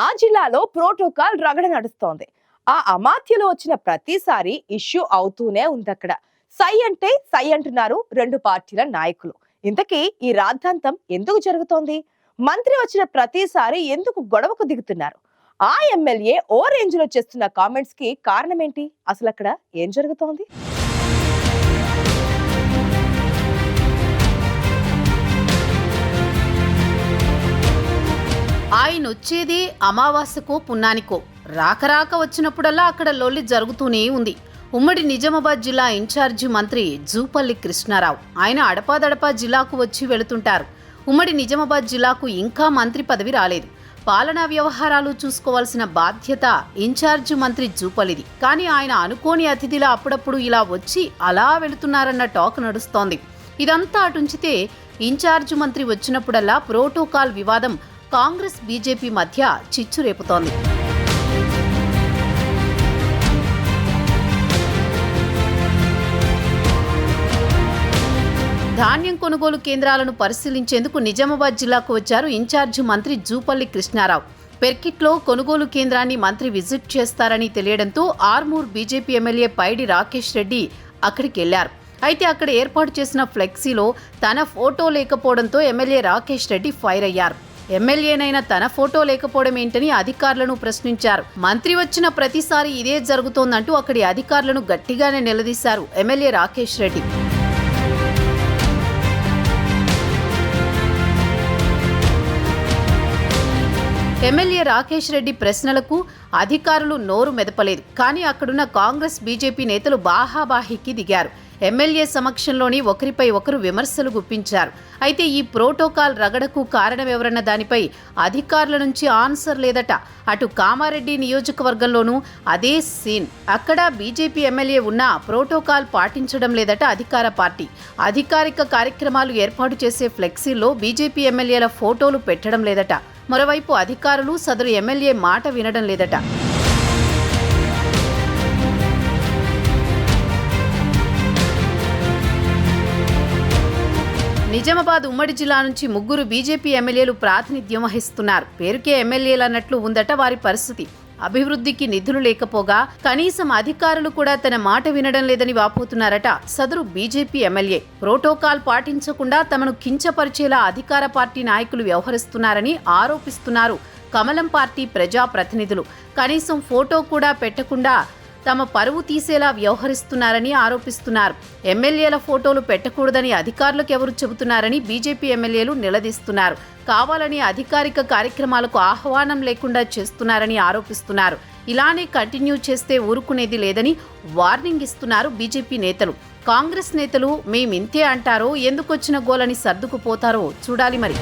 ఆ జిల్లాలో ప్రోటోకాల్ రగడ నడుస్తోంది. ఆ అమాత్యలో వచ్చిన ప్రతిసారి ఇష్యూ అవుతూనే ఉంది అక్కడ సై అంటే సై అంటున్నారు రెండు పార్టీల నాయకులు. ఇంతకీ ఈ రాద్ధాంతం ఎందుకు జరుగుతోంది? మంత్రి వచ్చిన ప్రతిసారి ఎందుకు గొడవకు దిగుతున్నారు? ఆ ఎమ్మెల్యే ఓ రేంజ్లో చేస్తున్న కామెంట్స్కి కారణం ఏంటి అసలు అక్కడ ఏం జరుగుతోంది? ఆయన వచ్చేది అమావాస్యకో పున్నానికో. రాక రాక వచ్చినప్పుడల్లా అక్కడ లొల్లి జరుగుతూనే ఉంది. ఉమ్మడి నిజామాబాద్ జిల్లా ఇన్ఛార్జి మంత్రి జూపల్లి కృష్ణారావు ఆయన అడపాదడపా జిల్లాకు వచ్చి వెళుతుంటారు. ఉమ్మడి నిజామాబాద్ జిల్లాకు ఇంకా మంత్రి పదవి రాలేదు. పాలనా వ్యవహారాలు చూసుకోవాల్సిన బాధ్యత ఇన్ఛార్జి మంత్రి జూపల్లిది. కానీ ఆయన అనుకోని అతిథిలా అప్పుడప్పుడు ఇలా వచ్చి అలా వెళుతున్నారన్న టాక్ నడుస్తోంది. ఇదంతా అటుంచితే ఇన్ఛార్జ్ మంత్రి వచ్చినప్పుడల్లా ప్రోటోకాల్ వివాదం కాంగ్రెస్ బీజేపీ మధ్య చిచ్చు రేపుతోంది. ధాన్యం కొనుగోలు కేంద్రాలను పరిశీలించేందుకు నిజామాబాద్ జిల్లాకు వచ్చారు ఇన్ఛార్జి మంత్రి జూపల్లి కృష్ణారావు. పెర్కిట్లో కొనుగోలు కేంద్రాన్ని మంత్రి విజిట్ చేస్తారని తెలియడంతో ఆర్మూర్ బీజేపీ ఎమ్మెల్యే పైడి రాకేష్ రెడ్డి అక్కడికి వెళ్ళారు అయితే అక్కడ ఏర్పాటు చేసిన ఫ్లెక్సీలో తన ఫోటో లేకపోవడంతో ఎమ్మెల్యే రాకేష్ రెడ్డి ఫైర్ అయ్యారు. ఎమ్మెల్యేనైనా తన ఫోటో లేకపోవడం ఏంటని అధికారులను ప్రశ్నించారు. మంత్రి వచ్చిన ప్రతిసారి ఇదే జరుగుతోందంటూ అక్కడి అధికారులను గట్టిగానే నిలదీశారు ఎమ్మెల్యే రాకేష్ రెడ్డి. ఎమ్మెల్యే రాకేష్ రెడ్డి ప్రశ్నలకు అధికారులు నోరు మెదపలేదు. కానీ అక్కడున్న కాంగ్రెస్ బీజేపీ నేతలు బాహాబాహికి దిగారు. ఎమ్మెల్యే సమక్షంలోని ఒకరిపై ఒకరు విమర్శలు గుప్పించారు. అయితే ఈ ప్రోటోకాల్ రగడకు కారణమెవరన్న దానిపై అధికారుల నుంచి ఆన్సర్ లేదట. అటు కామారెడ్డి నియోజకవర్గంలోనూ అదే సీన్. అక్కడ బీజేపీ ఎమ్మెల్యే ఉన్నా ప్రోటోకాల్ పాటించడం లేదట అధికార పార్టీ. అధికారిక కార్యక్రమాలు ఏర్పాటు చేసే ఫ్లెక్సీల్లో బీజేపీ ఎమ్మెల్యేల ఫోటోలు పెట్టడం లేదట. మరోవైపు అధికారులు సదరు ఎమ్మెల్యే మాట వినడం లేదట. నిజామాబాద్ ఉమ్మడి జిల్లా నుంచి ముగ్గురు బీజేపీ ఎమ్మెల్యేలు ప్రాతినిధ్యం వహిస్తున్నారు. పేరుకే ఎమ్మెల్యేలు అన్నట్లు ఉందట వారి పరిస్థితి. అభివృద్ధికి నిధులు లేకపోగా కనీసం అధికారులు కూడా తన మాట వినడం లేదని వాపోతున్నారట సదరు బీజేపీ ఎమ్మెల్యే. ప్రోటోకాల్ పాటించకుండా తమను కించపరిచేలా అధికార పార్టీ నాయకులు వ్యవహరిస్తున్నారని ఆరోపిస్తున్నారు. కమలం పార్టీ ప్రజా ప్రతినిధులు కనీసం ఫోటో కూడా పెట్టకుండా తమ పరువు తీసేలా వ్యవహరిస్తున్నారని ఆరోపిస్తున్నారు. ఎమ్మెల్యేల ఫోటోలు పెట్టకూడదని అధికారులకు ఎవరు చెబుతున్నారని బీజేపీ ఎమ్మెల్యేలు నిలదీస్తున్నారు. కావాలని అధికారిక కార్యక్రమాలకు ఆహ్వానం లేకుండా చేస్తున్నారని ఆరోపిస్తున్నారు. ఇలానే కంటిన్యూ చేస్తే ఊరుకునేది లేదని వార్నింగ్ ఇస్తున్నారు బీజేపీ నేతలు. కాంగ్రెస్ నేతలు మేమింతే అంటారో ఎందుకొచ్చిన గోలని సర్దుకుపోతారో చూడాలి మరి.